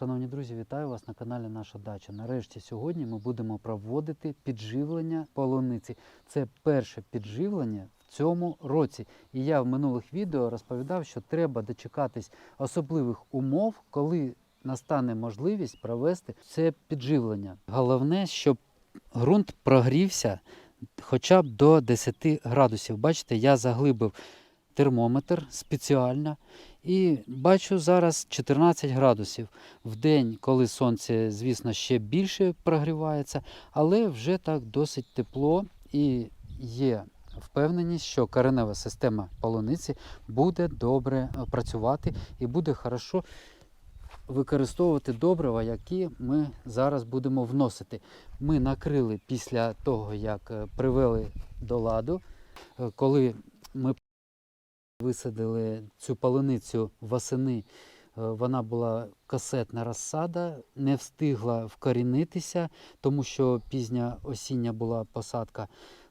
Шановні друзі, вітаю вас на каналі Наша Дача. Нарешті сьогодні ми будемо проводити підживлення полуниці. Це перше підживлення в цьому році. І я в минулих відео розповідав, що треба дочекатись особливих умов, коли настане можливість провести це підживлення. Головне, щоб ґрунт прогрівся хоча б до 10 градусів. Бачите, я заглибив термометр спеціально. І бачу зараз 14 градусів. В день, коли сонце, звісно, ще більше прогрівається, але вже так досить тепло і є впевненість, що коренева система полуниці буде добре е, працювати і буде хорошо використовувати добрива, які ми зараз будемо вносити. Ми накрили після того, як е, привели до ладу, е, коли ми висадили цю полуницю восени. е, Вона була касетна розсада, не встигла вкорінитися, тому що пізня осіння була посадка.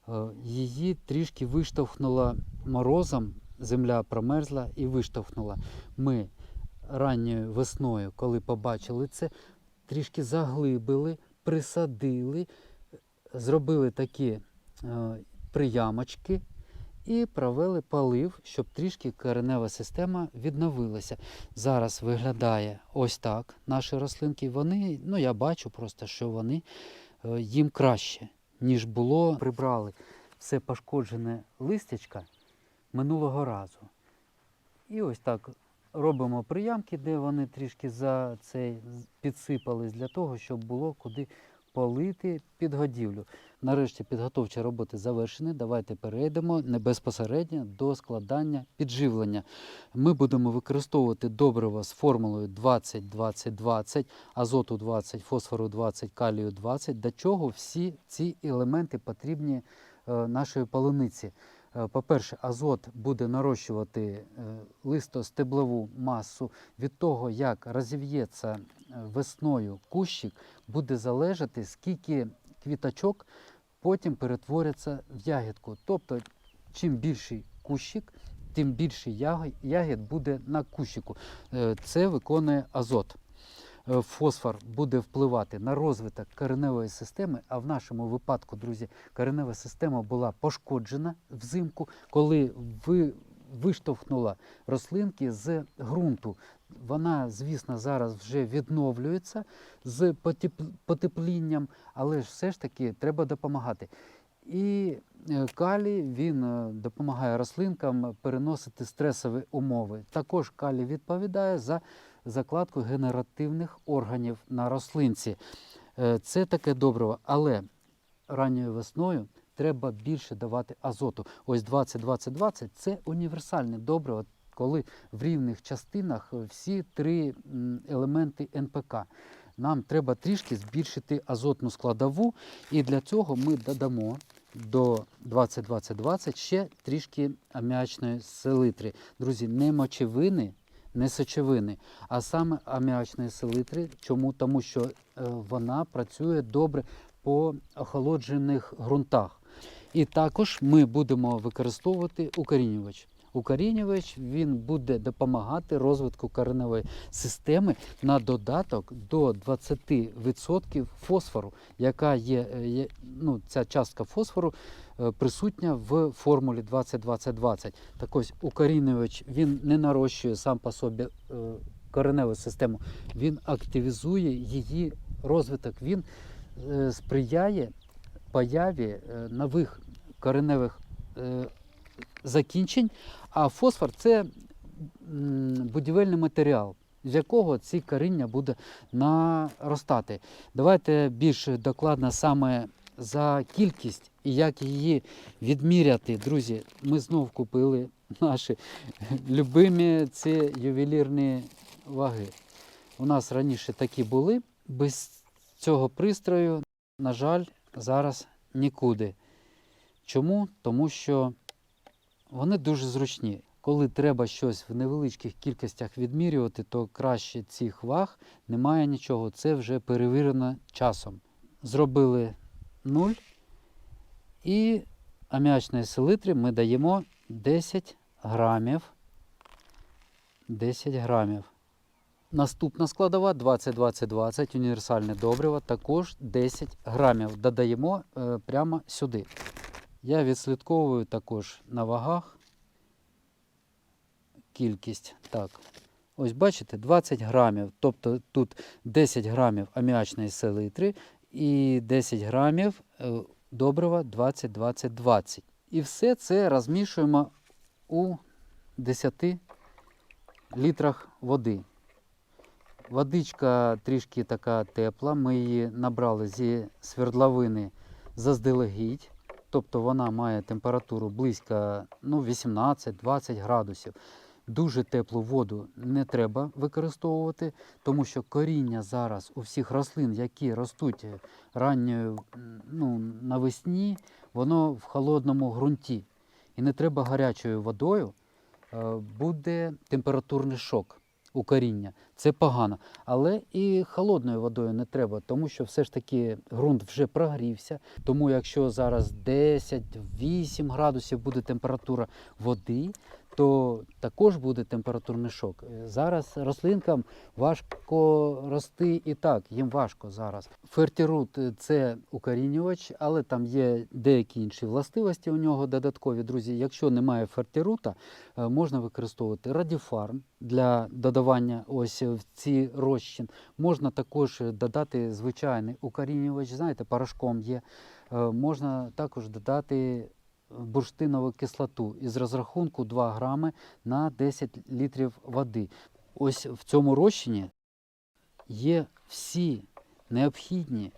Е, Її трішки виштовхнула морозом, земля промерзла і виштовхнула. Ми ранньою весною, коли побачили це, трішки заглибили, присадили, зробили такі е, приямочки і провели полив, щоб трішки коренева система відновилася. Зараз виглядає ось так наші рослинки. Вони, ну я бачу просто, що вони е, їм краще, ніж було. Прибрали все пошкоджене листячка минулого разу. І ось так робимо приямки, де вони трішки за цей підсипались для того, щоб було куди полити підгодівлю. Нарешті підготовчі роботи завершені. Давайте перейдемо не безпосередньо до складання підживлення. Ми будемо використовувати добрива з формулою 20-20-20, азоту 20, фосфору 20, калію 20. До чого всі ці елементи потрібні е, нашої полуниці? Е, По-перше, азот буде нарощувати е, листостеблову масу. Від того, як розів'ється весною кущик, буде залежати, скільки квіточок потім перетворяться в ягідку. Тобто, чим більший кущик, тим більший ягід буде на кущику. Е, Це виконує азот. Е, Фосфор буде впливати на розвиток кореневої системи, а в нашому випадку, друзі, коренева система була пошкоджена взимку, коли ви виштовхнула рослинки з ґрунту. Вона, звісно, зараз вже відновлюється з потеплінням, але ж все ж таки треба допомагати. І е, калій він е, допомагає рослинкам переносити стресові умови. Також калій відповідає за закладку генеративних органів на рослинці. Е, Це таке добриво, але ранньою весною треба більше давати азоту. Ось 20-20-20 – це універсальне добриво, коли в рівних частинах всі три елементи НПК. Нам треба трішки збільшити азотну складову, і для цього ми додамо до 20-20-20 ще трішки аміачної селитри. Друзі, не мочевини, не сечовини, а саме аміачної селитри. Чому? Тому що е, вона працює добре по охолоджених ґрунтах. І також ми будемо використовувати укорінювач. Укорінювач він буде допомагати розвитку кореневої системи на додаток до 20% фосфору, яка є, е, ну, ця частка фосфору е, присутня в формулі 20-20-20. Так ось укорінювач він не нарощує сам по собі е, кореневу систему, він активізує її розвиток, він сприяє появі нових кореневих закінчень, а фосфор це будівельний матеріал, з якого ці коріння буде наростати. Давайте більш докладно саме за кількість і як її відміряти. Друзі, ми знов купили наші любимі ці ювелірні ваги. У нас раніше такі були. Без цього пристрою, на жаль, зараз нікуди. Чому? Тому що вони дуже зручні. Коли треба щось в невеличких кількостях відмірювати, то краще цих ваг немає нічого. Це вже перевірено часом. Зробили 0 і аміачної селитри ми даємо 10 грамів. 10 грамів. Наступна складова 20-20-20, універсальне добриво, також 10 грамів. Додаємо е, прямо сюди. Я відслідковую також на вагах кількість. Так, ось бачите, 20 грамів. Тобто тут 10 грамів аміачної селітри і 10 грамів е, добрива 20-20-20. І все це розмішуємо у 10 літрах води. Водичка трішки така тепла. Ми її набрали зі свердловини заздалегідь. Тобто вона має температуру близько ну, 18-20 градусів. Дуже теплу воду не треба використовувати, тому що коріння зараз у всіх рослин, які ростуть ранньою ну, навесні, воно в холодному ґрунті. І не треба гарячою водою, е, буде температурний шок у. Це погано. Але і холодною водою не треба, тому що все ж таки ґрунт вже прогрівся. Тому якщо зараз 10-8 градусів буде температура води, то також буде температурний шок. Е, Зараз рослинкам важко рости і так, їм важко зараз. Фертірут е, це укорінювач, але там є деякі інші властивості у нього додаткові. Друзі, якщо немає фертірута, е, можна використовувати радіфарм для додавання ось в ці розчин. Можна також додати звичайний укорінювач, знаєте, порошком є. Можна також додати бурштинову кислоту із розрахунку 2 грами на 10 літрів води. Ось в цьому розчині є всі необхідні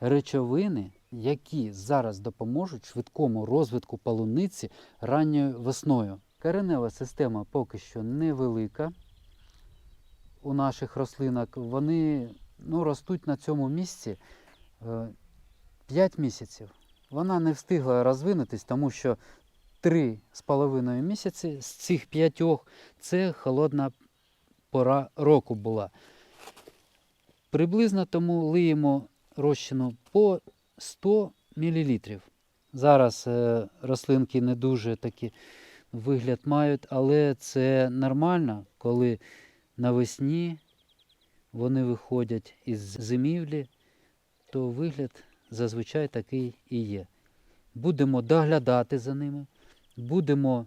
речовини, які зараз допоможуть швидкому розвитку полуниці ранньою весною. Коренева система поки що невелика у наших рослинок. Вони ну, ростуть на цьому місці е, 5 місяців. Вона не встигла розвинутись, тому що 3,5 місяці з цих п'ятьох це холодна пора року була. Приблизно тому лиємо розчину по 100 мл. Зараз е, рослинки не дуже такі вигляд мають, але це нормально, коли навесні вони виходять із зимівлі, то вигляд зазвичай такий і є. Будемо доглядати за ними, будемо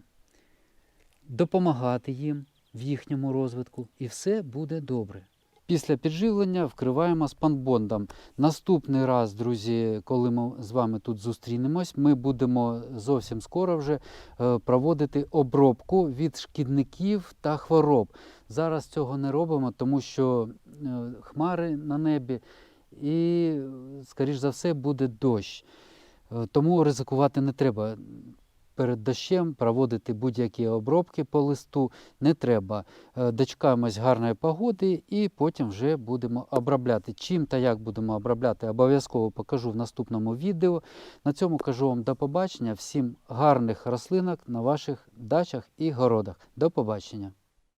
допомагати їм в їхньому розвитку, і все буде добре. Після підживлення вкриваємо спанбондом. Наступний раз, друзі, коли ми з вами тут зустрінемось, ми будемо зовсім скоро вже е, проводити обробку від шкідників та хвороб. Зараз цього не робимо, тому що е, хмари на небі і, скоріш за все, буде дощ. Е, Тому ризикувати не треба. Перед дощем проводити будь-які обробки по листу не треба. Е, Дочекаємось гарної погоди і потім вже будемо обробляти. Чим та як будемо обробляти, обов'язково покажу в наступному відео. На цьому кажу вам до побачення. Всім гарних рослинок на ваших дачах і городах. До побачення!